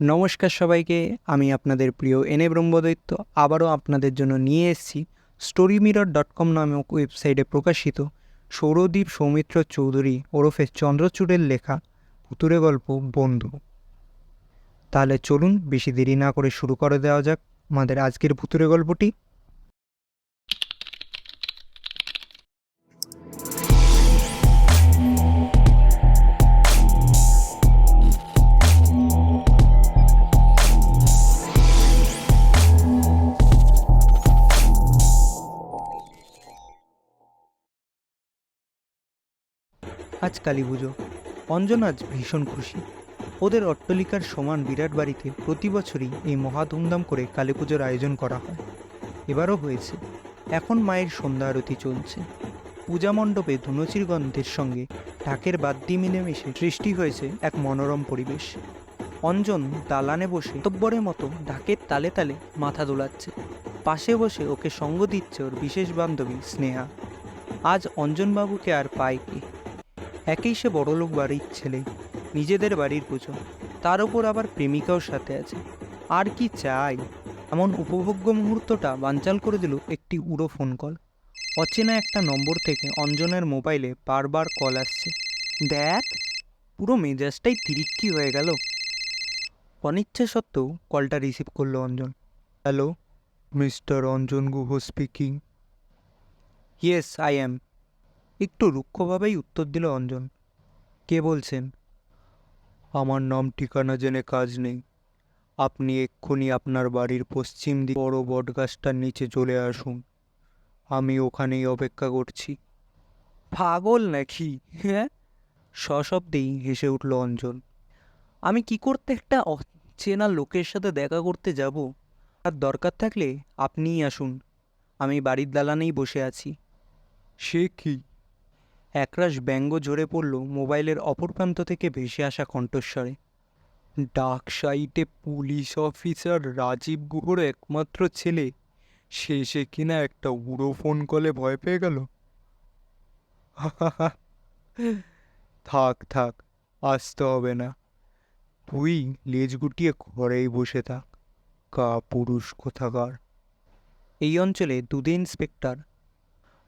নমস্কার সবাইকে, আমি আপনাদের প্রিয় এনে ব্রহ্মদৈত্য, আবারও আপনাদের জন্য নিয়ে এসেছি স্টোরি মিরর ডট কম নামক ওয়েবসাইটে প্রকাশিত সৌরদ্বীপ সৌমিত্র চৌধুরী ওরফে চন্দ্রচূড়ের লেখা পুতুরে গল্প বন্ধু। তাহলে চলুন বেশি দেরি না করে শুরু করে দেওয়া যাক আমাদের আজকের পুতুরে গল্পটি। আজ কালী পুজো। অঞ্জন আজ ভীষণ খুশি। ওদের অট্টলিকার সমান বিরাট বাড়িতে প্রতি বছরই এই মহা ধুমধাম করে কালী পুজোর আয়োজন করা হয়। এবারও হয়েছে। এখন মায়ের সন্ধ্যা আরতি চলছে। পূজা মণ্ডপে ধুনুচির গন্ধের সঙ্গে ঢাকের বাদ্যি মিলেমিশে সৃষ্টি হয়েছে এক মনোরম পরিবেশ। অঞ্জন দালানে বসে তব্বরের মতো ঢাকের তালে তালে মাথা দোলাচ্ছে। পাশে বসে ওকে সঙ্গ দিচ্ছে ওর বিশেষ বান্ধবী স্নেহা। আজ অঞ্জনবাবুকে আর পায় কি? একেই সে বড়লোক বাড়ির ছেলে, নিজেদের বাড়ির পুজো। তার উপর আবার প্রেমিকাও সাথে আছে। আর কি চাই? এমন উপভোগ্য মুহূর্তটা বানচাল করে দিল একটি উড়ো ফোন কল অচেনা একটা নম্বর থেকে অঞ্জনের মোবাইলে বারবার কল আসছে। দেখ, পুরো মেজাজটাই তিরিক্কি হয়ে গেল। অনিচ্ছা সত্ত্বেও কলটা রিসিভ করল Anjan. Hello mister Anjan Guha speaking yes I am একটু রুক্ষভাবেই উত্তর দিল অঞ্জন। কে বলছেন? আমার নাম ঠিকানা জেনে কাজ নেই। আপনি এক্ষুনি আপনার বাড়ির পশ্চিম দিক বড় বটগাছটার নিচে চলে আসুন। আমি ওখানেই অপেক্ষা করছি। পাগল নাকি? হ্যাঁ? সশব্দেই হেসে উঠল অঞ্জন। আমি কি করতে একটা অচেনা লোকের সাথে দেখা করতে যাব? আর দরকার থাকলে আপনিই আসুন। আমি বাড়ির দালানেই বসে আছি। সে কি? একরাশ ব্যঙ্গ ঝরে পড়ল মোবাইলের অপর প্রান্ত থেকে ভেসে আসা কণ্ঠস্বরে। ডাক সাইটে পুলিশ অফিসার রাজীব গুহর একমাত্র ছেলে। শেষে কিনা একটা উড়ো ফোন কলে ভয় পেয়ে গেল। থাক থাক, আসতে হবে না। তুই লেজ গুটিয়ে ঘরেই বসে থাক। কা পুরুষ কোথাকার? এই অঞ্চলে দুদিন ইন্সপেক্টর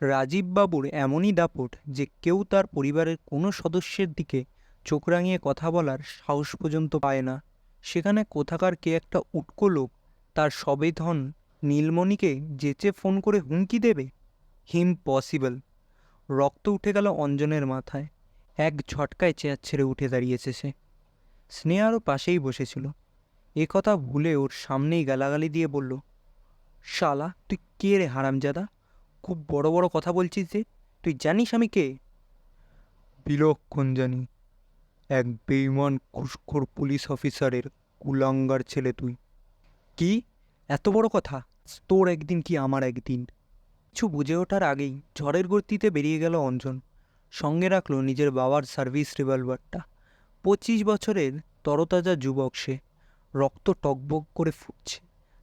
রাজীব বাবুর এমনই দাপট যে কেউ তার পরিবারের কোনো সদস্যের দিকে চোখ রাঙিয়ে কথা বলার সাহস পর্যন্ত পায় না। সেখানে কোথাকার কে একটা উটকো লোক তার সবে ধন নীলমণিকে যেচে ফোন করে হুমকি দেবে? হিম পসিবল রক্ত উঠে গেল অঞ্জনের মাথায়। এক ঝটকায় চেয়ার ছেড়ে উঠে দাঁড়িয়েছে সে। স্নেহারও পাশেই বসেছিল। এ কথা ভুলে ওর সামনেই গালাগালি দিয়ে বলল, শালা, তুই কে রে হারামজাদা? খুব বড় বড় কথা বলছিস যে তুই জানিস আমি কে? বিলক্ষণ জানি। এক বেইমান ঘুষখোর পুলিশ অফিসারের কুলাঙ্গার ছেলে তুই। কি? এত বড় কথা? তোর একদিন কি আমার একদিন? কিছু বুঝে ওঠার আগেই ঝড়ের গতিতে বেরিয়ে গেল অঞ্জন। সঙ্গে রাখল নিজের বাবার সার্ভিস রিভলভারটা। পঁচিশ বছরের তরতাজা যুবক সে। রক্ত টকবক করে ফুটছে।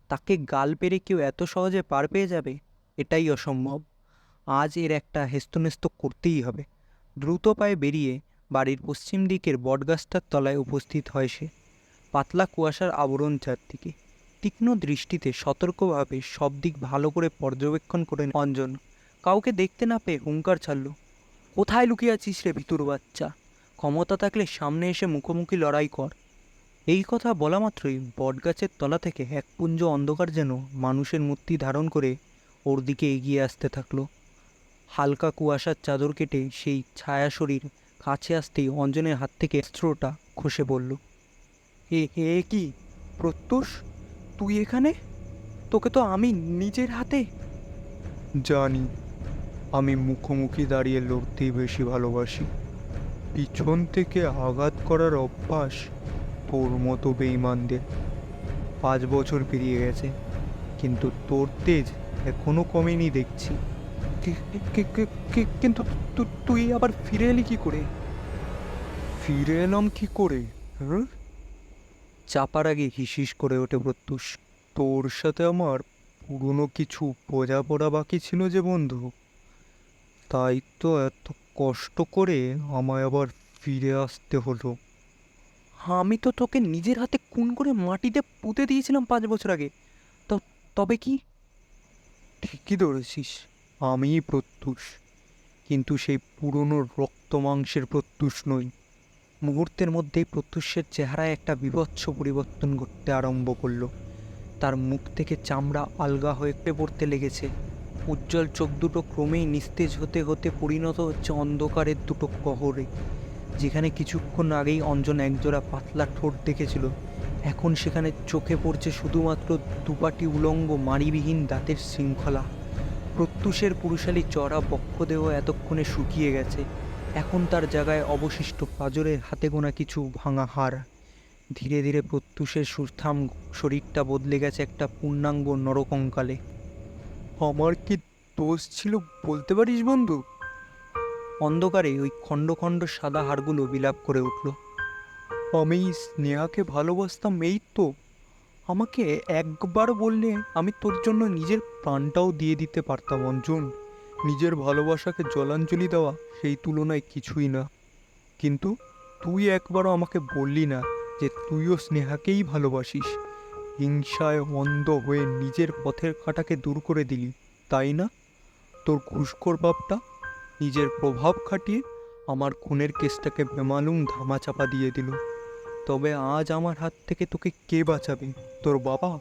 তাকে গাল পেরে কেউ এত সহজে পার পেয়ে যাবে? এটাই অসম্ভব। আজ এর একটা হেস্তনেস্ত করতেই হবে। দ্রুত পায়ে বেরিয়ে বাড়ির পশ্চিম দিকের বটগাছটার তলায় উপস্থিত হয় সে। পাতলা কুয়াশার আবরণ চারদিকে। তীক্ষ্ণ দৃষ্টিতে সতর্কভাবে সব দিক ভালো করে পর্যবেক্ষণ করে অঞ্জন। কাউকে দেখতে না পেয়ে হুঙ্কার ছাড়ল। কোথায় লুকিয়ে আছিস রে ভিতুর বাচ্চা? ক্ষমতা থাকলে সামনে এসে মুখোমুখি লড়াই কর। এই কথা বলা মাত্রই বটগাছের তলা থেকে এক পুঞ্জ অন্ধকার যেন মানুষের মূর্তি ধারণ করে ওর দিকে এগিয়ে আসতে থাকল। হালকা কুয়াশার চাদর কেটে সেই ছায়া শরীর কাছে আসতেই অঞ্জনের হাত থেকে অস্ত্রটা খসে পড়ল। এ হে কি? প্রত্যুষ? তুই এখানে? তোকে তো আমি নিজের হাতে? জানি। আমি মুখোমুখি দাঁড়িয়ে লড়তেই বেশি ভালোবাসি। পিছন থেকে আঘাত করার অভ্যাস তোর মতো বেইমানদের পাঁচ বছর পেরিয়ে গেছে, কিন্তু তোর তেজ এখনও কমেনি দেখছি। কিন্তু তুই আবার ফিরে এলি কি করে? ফিরে এলাম কি করে? হ্যাঁ চাপার আগে হিসিস করে ওঠে প্রত্যুষ তোর সাথে আমার পুরনো কিছু বোঝাপড়া বাকি ছিল যে বন্ধু। তাই তো এত কষ্ট করে আমায় আবার ফিরে আসতে হলো। আমি তো তোকে নিজের হাতে খুন করে মাটিতে পুঁতে দিয়েছিলাম পাঁচ বছর আগে। তবে কি ঠিকই ধরেছিস, আমিই প্রত্যুষ। কিন্তু সেই পুরনো রক্ত মাংসের প্রত্যুষ নই। মুহূর্তের মধ্যেই প্রত্যুষের চেহারায় একটা বিভৎস পরিবর্তন ঘটতে আরম্ভ করল। তার মুখ থেকে চামড়া আলগা হয়ে পড়তে লেগেছে। উজ্জ্বল চোখ দুটো ক্রমেই নিস্তেজ হতে হতে পরিণত হচ্ছে অন্ধকারের দুটো কহরে, যেখানে কিছুক্ষণ আগেই অঞ্জন একজোড়া পাতলা ঠোঁট দেখেছিল। এখন সেখানে চোখে পড়ছে শুধুমাত্র দুপাটি উলঙ্গ মাড়িবিহীন দাঁতের শৃঙ্খলা। প্রত্যুষের পুরুষালী চড়া বক্ষদেহ এতক্ষণে শুকিয়ে গেছে। এখন তার জায়গায় অবশিষ্ট পাজরের হাতে গোনা কিছু ভাঙা হাড়। ধীরে ধীরে প্রত্যুষের সুঠাম শরীরটা বদলে গেছে একটা পূর্ণাঙ্গ নরকঙ্কালে। আমার কি দোষ ছিল বলতে পারিস বন্ধু? অন্ধকারে ওই খণ্ড খণ্ড সাদা হাড়গুলো বিলাপ করে উঠল। আমি স্নেহাকে ভালোবাসতাম এই তো। আমাকে একবার বললে আমি তোর জন্য নিজের প্রাণটাও দিয়ে দিতে পারতাম, অঞ্জন। নিজের ভালোবাসাকে জলাঞ্জলি দেওয়া সেই তুলনায় কিছুই না। কিন্তু তুই একবারও আমাকে বললি না যে তুইও স্নেহাকেই ভালোবাসিস। হিংসায় অন্ধ হয়ে নিজের পথের কাঁটাকে দূর করে দিলি, তাই না? তোর ঘুষখোর বাপটা নিজের প্রভাব খাটিয়ে আমার খুনের কেসটাকে বেমালুম ধামাচাপা দিয়ে দিল। তবে আজ আমার হাত থেকে তোকে কে বাঁচাবে? তোর বাবা?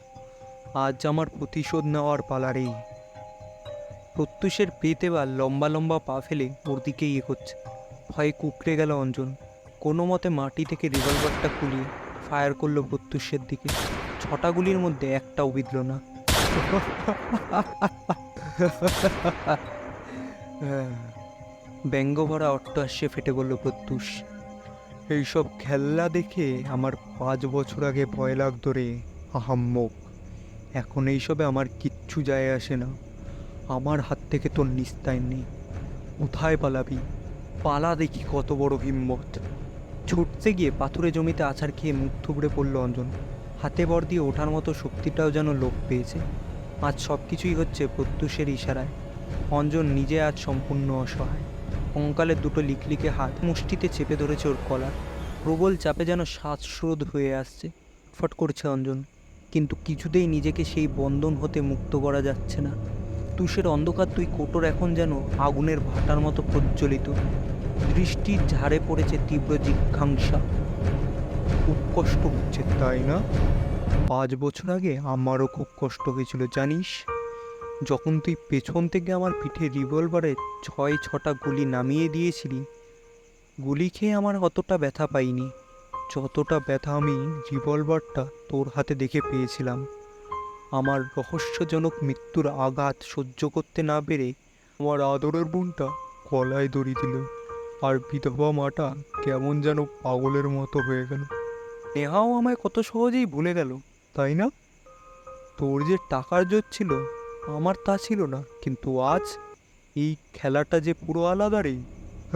আজ আমার প্রতিশোধ নেওয়ার পালারেই প্রত্যুষের পেতে বা লম্বা লম্বা পা ফেলে ওর দিকেই এগোচ্ছে। ভয়ে কুকড়ে গেল অঞ্জন। কোনো মতে মাটি থেকে রিভলভারটা খুলিয়ে ফায়ার করল প্রত্যুষের দিকে। ছটা গুলির মধ্যে একটাও বিঁধল না। ব্যঙ্গ ভরা অট্টহাস্যে ফেটে পড়ল প্রত্যুষ। এইসব খেলনা দেখে আমার পাঁচ বছর আগে ভয় লাগতো রে। আহাম্মক। এখন এইসবে আমার কিচ্ছু যায় আসে না। আমার হাত থেকে তোর নিস্তায় নেই কোথায় পালাবি? পালা দেখি কত বড় হিম্মত। ছুটতে গিয়ে পাথুরে জমিতে আছাড় খেয়ে মুখ থুবড়ে পড়ল অঞ্জন। হাতে বর দিয়ে ওঠার মতো শক্তিটাও যেন লোপ পেয়েছে। আজ সব কিছুই হচ্ছে প্রত্যুষের ইশারায়। অঞ্জন নিজে আজ সম্পূর্ণ অসহায়। কঙ্কালের দুটো লিকলিকে হাত মুষ্টিতে চেপে ধরেছে ওর কলার। প্রবল চাপে যেন শ্বাসরোধ হয়ে আসছে। ফট করছে অঞ্জন। কিন্তু কিছুতেই নিজেকে সেই বন্ধন হতে মুক্ত করা যাচ্ছে না। তুষের অন্ধকার তুই কোটর এখন যেন আগুনের ভাটার মতো প্রজ্বলিত। দৃষ্টির ঝাড়ে পড়েছে তীব্র জিজ্ঞাংসা। খুব কষ্ট হচ্ছে, তাই না? পাঁচ বছর আগে আমারও খুব কষ্ট হয়েছিল, জানিস? যখন তুই পেছন থেকে আমার পিঠে রিভলভারে ছয় ছটা গুলি নামিয়ে দিয়েছিলি, গুলি খেয়ে আমার অতটা ব্যথা পাইনি। যতটা ব্যথা আমি রিভলভারটা তোর হাতে দেখে পেয়েছিলাম। আমার রহস্যজনক মৃত্যুর আঘাত সহ্য করতে না পেরে আমার আদরের বোনটা গলায় দড়ি দিল আর বিধবা মাটা কেমন যেন পাগলের মতো হয়ে গেল। নেহাও আমায় কত সহজেই ভুলে গেল, তাই না? তোর যে টাকার জোর ছিল আমার তা ছিল না, কিন্তু আজ এই খেলাটা যে পুরো আলাদা রে।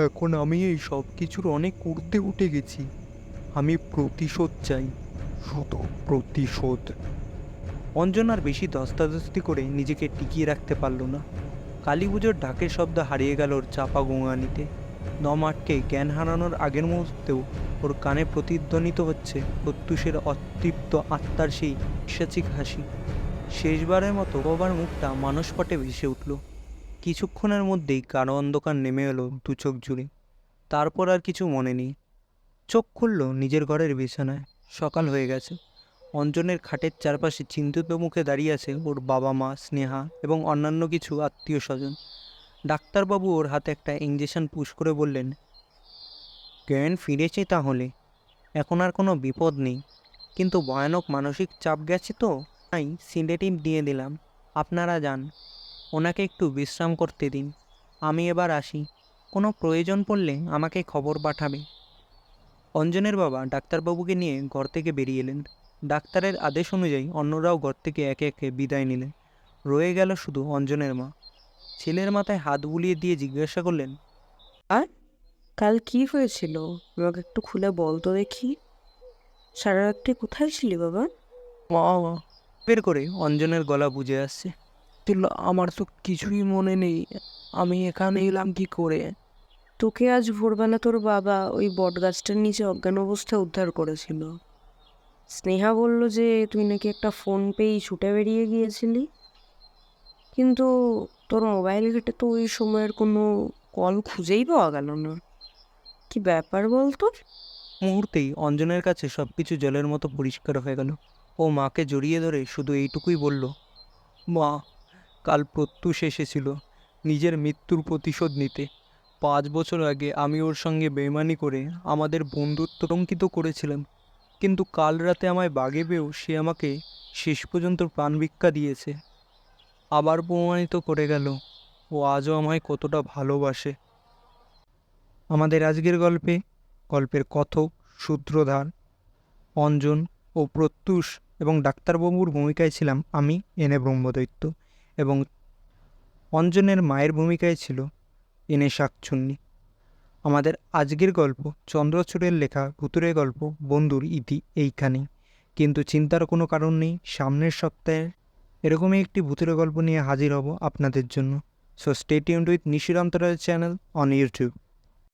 এখন আমি এই সব কিছুর অনেক ঊর্ধ্বে উঠে গেছি। আমি প্রতিশোধ চাই, শুধু প্রতিশোধ। অঞ্জন আর বেশি দস্তাদস্তি করে নিজেকে টিকিয়ে রাখতে পারল না। কালী পুজোর ঢাকের শব্দ হারিয়ে গেল ওর চাপা গোঙানিতে। দম আটকে জ্ঞান হারানোর আগের মুহূর্তেও ওর কানে প্রতিধ্বনিত হচ্ছে প্রত্যুষের অতৃপ্ত আত্মার সেই পিশাচিক হাসি। শেষবারের মতো বাবার মুখটা মানসপটে ভেসে উঠল। কিছুক্ষণের মধ্যেই গাঢ় অন্ধকার নেমে এলো দু চোখ জুড়ে। তারপর আর কিছু মনে নেই। চোখ খুলল নিজের ঘরের বিছানায়। সকাল হয়ে গেছে। অঞ্জনের খাটের চারপাশে চিন্তিত মুখে দাঁড়িয়ে আছে ওর বাবা মা, স্নেহা এবং অন্যান্য কিছু আত্মীয় স্বজন ডাক্তারবাবু ওর হাতে একটা ইঞ্জেকশন পুশ করে বললেন, জ্ঞান ফিরেছে তাহলে। এখন আর কোনো বিপদ নেই। কিন্তু ভয়ানক মানসিক চাপ গেছে তো? তাই সিলেটিভ দিয়ে দিলাম। আপনারা যান। ওনাকে একটু বিশ্রাম করতে দিন। আমি এবার আসি। কোনো প্রয়োজন পড়লে আমাকে খবর পাঠাবে। অঞ্জনের বাবা ডাক্তারবাবুকে নিয়ে ঘর থেকে বেরিয়ে এলেন। ডাক্তারের আদেশ অনুযায়ী অন্যরাও ঘর থেকে একে একে বিদায় নিলেন। রয়ে গেল শুধু অঞ্জনের মা। ছেলের মাথায় হাত বুলিয়ে দিয়ে জিজ্ঞাসা করলেন আর কাল কি হয়েছিল? আমাকে একটু খুলে বল তো দেখি। সারা রাত্রি কোথায় ছিলি বাবা? মা। বের করে অঞ্জনের গলা বুঝে আসছে। ছিল আমার তো কিছুই মনে নেই আমি এখানে এলাম কি করে? তোকে আজ ভোরবেলা তোর বাবা ওই বটগাছটার নিচে অজ্ঞান অবস্থায় উদ্ধার করেছিল। স্নেহা বলল যে তুই নাকি একটা ফোন পেয়েই ছুটে বেরিয়ে গিয়েছিলি। কিন্তু তোর মোবাইল ঘেটে তো ওই সময়ের কোনো কল খুঁজেই পাওয়া গেল না। কি ব্যাপার বলতো? মুহূর্তেই অঞ্জনের কাছে সব কিছু জলের মতো পরিষ্কার হয়ে গেল। ও মাকে জড়িয়ে ধরে শুধু এইটুকুই বলল, মা, কাল প্রত্যুষ এসেছিল নিজের মৃত্যুর প্রতিশোধ নিতে। পাঁচ বছর আগে আমি ওর সঙ্গে বেমানি করে আমাদের বন্ধুত্ব টঙ্কিত করেছিলাম। কিন্তু কাল রাতে আমায় বাগে পেয়েও সে আমাকে শেষ পর্যন্ত প্রাণ ভিক্ষা দিয়েছে। আবার প্রমাণিত করে গেল, ও আজও আমায় কতটা ভালোবাসে। আমাদের আজকের গল্পে গল্পের কথক, সূত্রধার, অঞ্জন ও প্রত্যুষ এবং ডাক্তারবাবুর ভূমিকায় ছিলাম আমি, এনে ব্রহ্মদৈত্য, এবং অঞ্জনের মায়ের ভূমিকায় ছিল এনে শাকচুন্নি। আমাদের আজকের গল্প চন্দ্রচূড়ের লেখা ভুতুরে গল্প বন্ধুর ইতি এইখানেই কিন্তু চিন্তার কোনো কারণ নেই, সামনের সপ্তাহে এরকমই একটি ভূতুরে গল্প নিয়ে হাজির হব আপনাদের জন্য। So stay tuned with Nishiram channel on YouTube